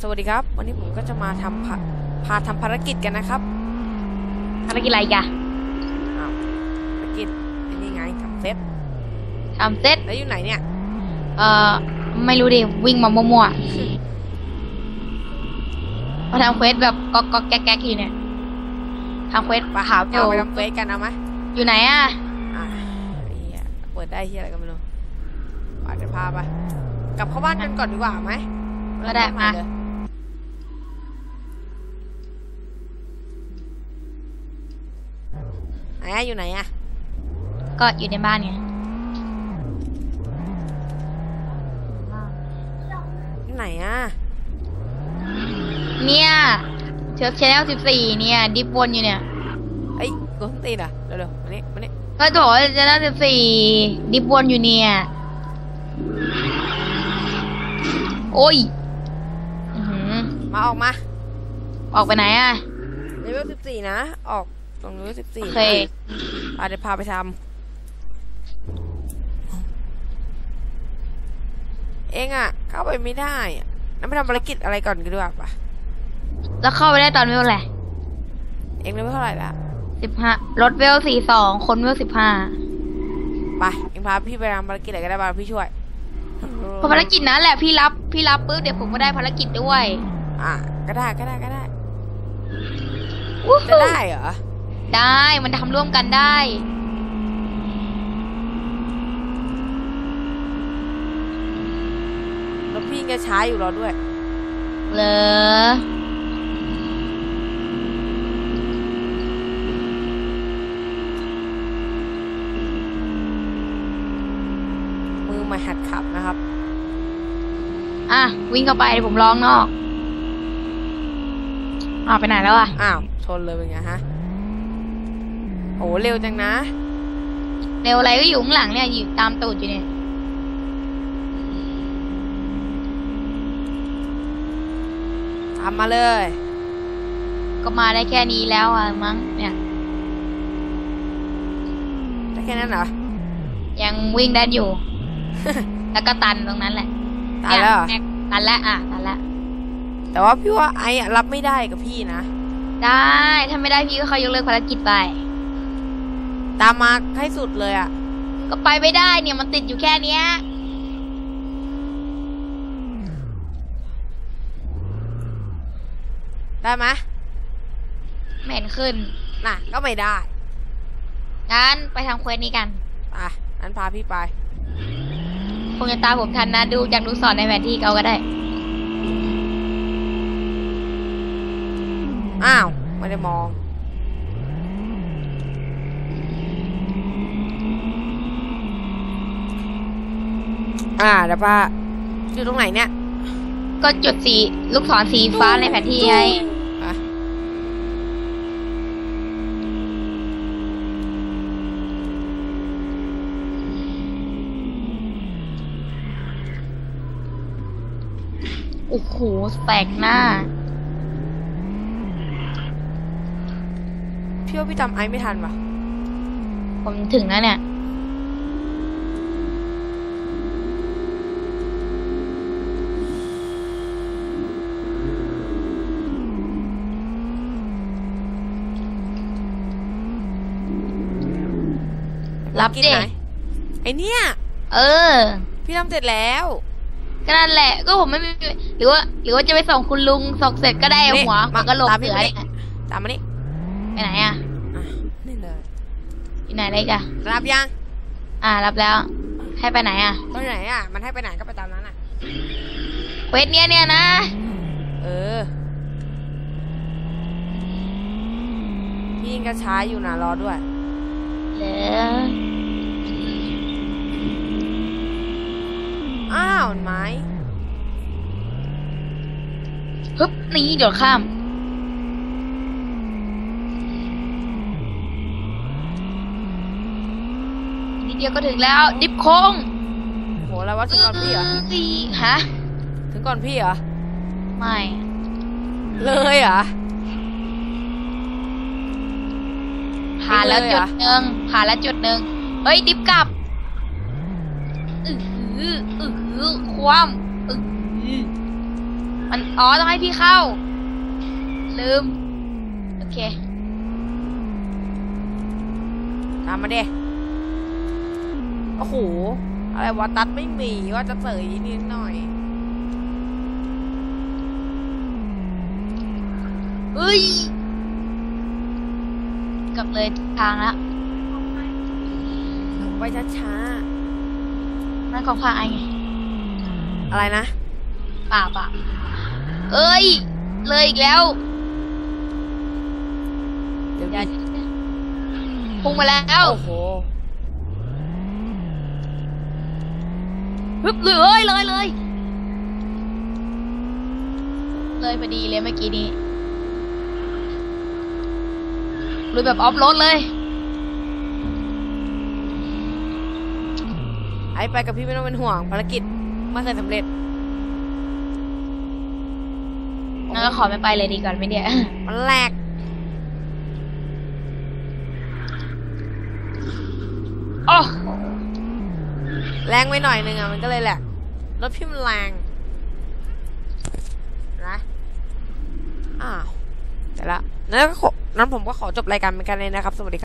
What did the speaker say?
สวัสดีครับ วันนี้ผมก็จะมาทำพาพาทำภารกิจกันนะครับทำไปกินอะไรกะอ้าวภารกิจไอ้นี่ไงทำเซตทำเสร็จแล้วอยู่ไหนเนี่ย เอ่อ ไม่รู้ดิ วิ่งมามั่วๆมาทำเควสแบบก๊อกก๊อกแก๊กแก๊กอยู่เนี่ยทำเควสไปขาวเดียวเอาไปทำเฟซกันเอาไหมอยู่ไหนอะอ่าไอ้เหี้ยเปิดได้เฮียอะไรก็ไม่รู้อะเดี๋ยวพาไป กลับเข้าบ้านกันก่อนดีกว่าไหม ก็ได้เริ่มต้นใหม่มาเลยไหนอะอยู่ไหนอะก็อยู่ในบ้านไงอยู่ไหนอะเนี่ยเชิร์ฟชแนลสิบสี่เนี่ย ดิฟวนอยู่เนี่ยเอ้ยกูต้นตีนอะเร็วๆมานี่มานี่ก็บอกว่าชแนลสิบสี่ดิฟวนอยู่เนี่ยโอ้ยอื้อหือ มาออกมา ออกไปไหนอะเลเวลสิบสี่นะ ออกตรงเลเวลสิบสี่โอเคพาเดี๋ยวพาไปทำเองอะเข้าไปไม่ได้อะแล้วไปทำภารกิจอะไรก่อนกันดีกว่าปะแล้วเข้าไปได้ตอนเวลอะไรเองเลเวลเท่าไหร่ละสิบห้ารถเวลสี่สองคนเวลสิบห้าไปเองพาพี่ไปทำภารกิจอะไรก็ได้บ้างพี่ช่วยพอภารกิจนั้นแหละพี่รับพี่รับปุ๊บเดี๋ยวผมก็ได้ภารกิจด้วย อะก็ได้ก็ได้ก็ได้วู้จะฮู้ได้เหรอ ได้มันทำร่วมกันได้ แล้วพี่ก็ช้าอยู่รอด้วย เหรอมือใหมาหัดขับนะครับ อะ วิ่งเข้าไปเดี๋ยวผมร้องนอก อาวไปไหนแล้วอะ อ้าวชนเลยเป็นไงฮะ โอ้เร็วจังนะ เร็วอะไรก็อยู่ข้างหลังเนี่ยอยู่ตามตูดอยู่เนี่ย ตามมาเลย ก็มาได้แค่นี้แล้วอะมั้งเนี่ย ได้แค่นั้นเหรอ ยังวิ่งได้อยู่ แล้วก็ตันตรงนั้นแหละตายแล้วเหรอ เนี่ยตันแล้วอะ ตันแล้ว แต่ว่าพี่ว่าไอ้อะรับไม่ได้กับพี่นะ ได้ถ้าไม่ได้พี่ก็เขายกเลิกภารกิจไป ตามมาให้สุดเลยอะ ก็ไปไม่ได้เนี่ยมันติดอยู่แค่เนี้ย ได้ไหมไม่เห็นขึ้นน่ะ ก็ไม่ได้งั้นไปทำเควสนี้กันไปนั้นพาพี่ไป คงจะตามผมทันนะดูจากดูสอนในแผนที่เขาก็ได้ อ้าว ไม่ได้มอง อ่าเดี๋ยวป้าอยู่ตรงไหนเนี่ยก็จุดสีลูกศรสีฟ้าในแผนที่ไงอะโอ้โหแตกหน้า พี่ว่าพี่จำไอ้ไม่ทันปะผมถึงแล้วเนี่ย รับกินเด็ไหนไอเนี่ย เออ พี่ทำเสร็จแล้ว ก็นั่นแหละ ก็ผมไม่มี หรือว่า หรือว่าจะไปส่งคุณลุงส่งเสร็จก็ได้นี่หัวมาหัวกระโหลกตามพี่ เสือไปเนี่ยตามมานี่ ไปไหนอะอะนี่เลยอยู่ไหนอะไรกันรับยังอ่ารับแล้ว ให้ไปไหนอะไปไหนอะ มันให้ไปไหนก็ไปตามนั้นอะเควสเนี้ยเนี่ยนะ เออ พี่ยิงก็ช้าอยู่นะรอด้วยเหรออ้าวไม้ฮึบนี่เดี๋ยวข้ามนิด เดียวก็ถึงแล้ว ดิฟโค้งโหแล้วว่าถึงก่อนพี่เหรอสีฮะถึงก่อนพี่เหรอไม่เลยเหรอผ่านแล้วเลยจุเหรดอหนึ่งผ่านแล้วจุดหนึ่งเฮ้ยดิฟกลับอือหืออือหือคว่ำอือหือไปมันอ๋อต้องให้พี่เข้า ลืม โอเคตามมาเด้ โอ้โห อะไรวะตัดไม่มีว่าจะเสยนิดหน่อยเอ้ยกลับเลยทางละลงไปช้านั่นของฝ่ายไงๆอะไรนะป่าป่าเอ้ย เลยอีกแล้วเดี๋ยวอย่าดิพุ่งมาแล้ว โอ้โห ฮึบเลยเลยเลย เลยพอดีเลยเมื่อกี้นี้ลุยแบบออฟโรดเลย ไอ้ไปกับพี่ไม่ต้องเป็นห่วงภารกิจไม่เคยสำเร็จงั้นก็ขอไม่ไปเลยดีกว่าไหมเนี่ยมันแหลก แรงไปหน่อยนึงอะมันก็เลยแหละรถพี่มันแรงนะอ้าวแต่ละนั้นก็นั้นผมก็ขอจบรายการเป็นกันเลยนะครับ สวัสดีครับ